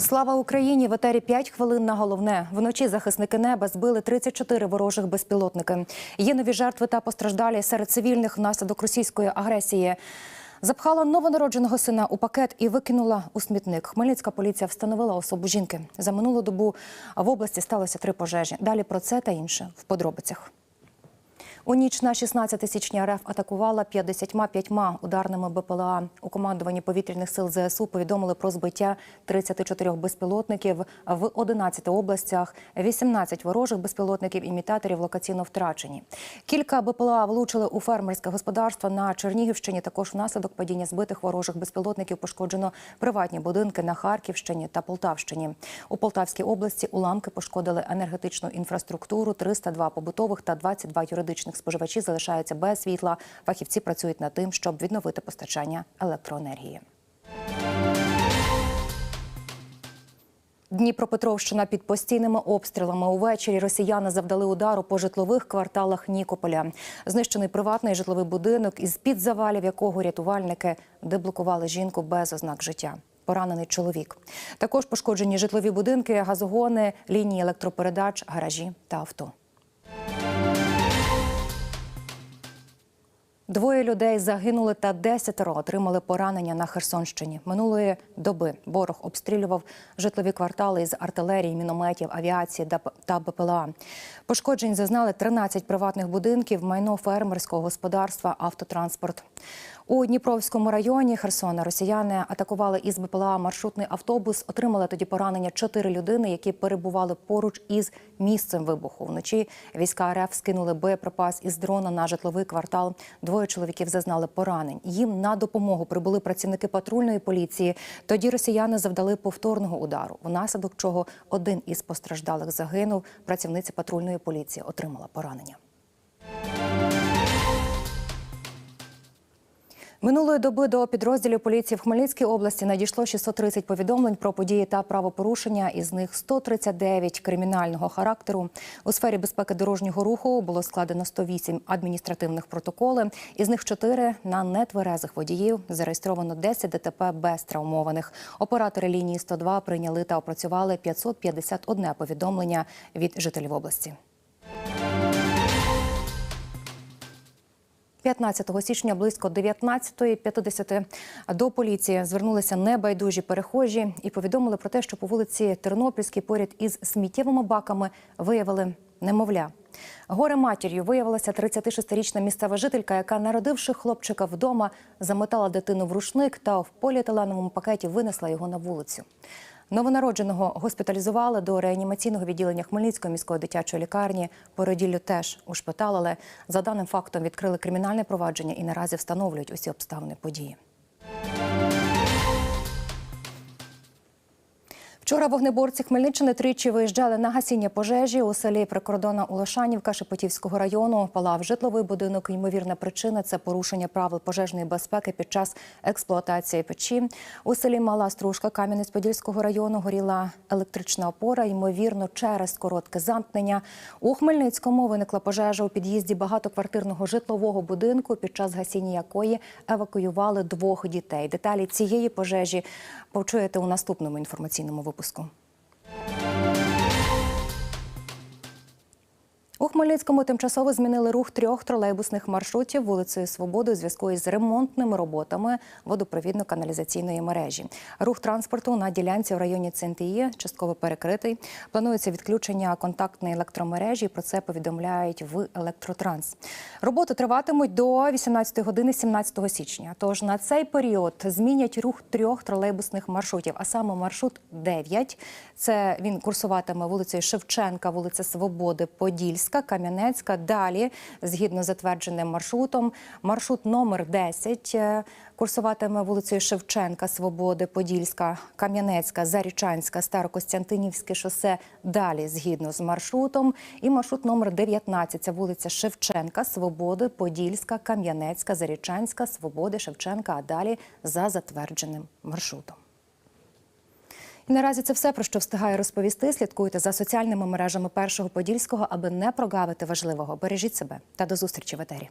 Слава Україні! В етері 5 хвилин на головне. Вночі захисники неба збили 34 ворожих безпілотники. Є нові жертви та постраждалі серед цивільних внаслідок російської агресії. Запхала новонародженого сина у пакет і викинула у смітник. Хмельницька поліція встановила особу жінки. За минулу добу в області сталося три пожежі. Далі про це та інше в подробицях. У ніч на 16 січня РФ атакувала 55 ударними БПЛА. У командуванні повітряних сил ЗСУ повідомили про збиття 34 безпілотників в 11 областях. 18 ворожих безпілотників імітаторів локаційно втрачені. Кілька БПЛА влучили у фермерське господарство на Чернігівщині. Також внаслідок падіння збитих ворожих безпілотників пошкоджено приватні будинки на Харківщині та Полтавщині. У Полтавській області уламки пошкодили енергетичну інфраструктуру, 302 побутових та 22 юридичних споживачі залишаються без світла. Фахівці працюють над тим, щоб відновити постачання електроенергії. Дніпропетровщина під постійними обстрілами увечері росіяни завдали удару по житлових кварталах Нікополя. Знищений приватний житловий будинок, із під завалів якого рятувальники деблокували жінку без ознак життя. Поранений чоловік. Також пошкоджені житлові будинки, газогони, лінії електропередач, гаражі та авто. Двоє людей загинули та десятеро отримали поранення на Херсонщині. Минулої доби ворог обстрілював житлові квартали із артилерії, мінометів, авіації та БПЛА. Пошкоджень зазнали 13 приватних будинків, майно фермерського господарства, автотранспорт. У Дніпровському районі Херсона росіяни атакували із БПЛА маршрутний автобус. Отримали тоді поранення чотири людини, які перебували поруч із місцем вибуху. Вночі війська РФ скинули боєприпас із дрона на житловий квартал. Двоє чоловіків зазнали поранень. Їм на допомогу прибули працівники патрульної поліції. Тоді росіяни завдали повторного удару, внаслідок чого один із постраждалих загинув. Працівниця патрульної поліції отримала поранення. Минулої доби до підрозділів поліції в Хмельницькій області надійшло 630 повідомлень про події та правопорушення. Із них 139 кримінального характеру. У сфері безпеки дорожнього руху було складено 108 адміністративних протоколи. Із них 4 на нетверезих водіїв. Зареєстровано 10 ДТП без травмованих. Оператори лінії 102 прийняли та опрацювали 551 повідомлення від жителів області. 15 січня близько 19.50 до поліції звернулися небайдужі перехожі і повідомили про те, що по вулиці Тернопільській поряд із сміттєвими баками виявили немовля. Горе матір'ю виявилася 36-річна місцева жителька, яка, народивши хлопчика вдома, замотала дитину в рушник та в поліетиленовому пакеті винесла його на вулицю. Новонародженого госпіталізували до реанімаційного відділення Хмельницької міської дитячої лікарні. Породіллю теж ушпиталили. За даним фактом відкрили кримінальне провадження і наразі встановлюють усі обставини події. Вчора вогнеборці Хмельниччини тричі виїжджали на гасіння пожежі у селі прикордонна Улашанівка Шепетівського району. Палав житловий будинок. Ймовірна причина це порушення правил пожежної безпеки під час експлуатації печі. У селі Мала Стружка Кам'янець-Подільського району горіла електрична опора. Ймовірно, через коротке замкнення. У Хмельницькому виникла пожежа у під'їзді багатоквартирного житлового будинку, під час гасіння якої евакуювали двох дітей. Деталі цієї пожежі почуєте у наступному інформаційному випуску випуску. У Хмельницькому тимчасово змінили рух трьох тролейбусних маршрутів вулицею Свободи у зв'язку із ремонтними роботами водопровідно-каналізаційної мережі. Рух транспорту на ділянці в районі Центії частково перекритий. Планується відключення контактної електромережі. Про це повідомляють в Електротранс. Роботи триватимуть до 18 години 17 січня. Тож на цей період змінять рух трьох тролейбусних маршрутів, а саме маршрут 9. Це він курсуватиме вулицею Шевченка, вулиця Свободи, Подільська. Кам'янецька. Далі, згідно з затвердженим маршрутом, маршрут номер 10 курсуватиме вулицею Шевченка, Свободи, Подільська, Кам'янецька, Зарічанська, Старокостянтинівське шосе. Далі, згідно з маршрутом, і маршрут номер 19 – це вулиця Шевченка, Свободи, Подільська, Кам'янецька, Зарічанська, Свободи, Шевченка. А далі за затвердженим маршрутом. Наразі це все про що встигаю розповісти. Слідкуйте за соціальними мережами першого подільського, аби не прогавити важливого. Бережіть себе та до зустрічі в етері.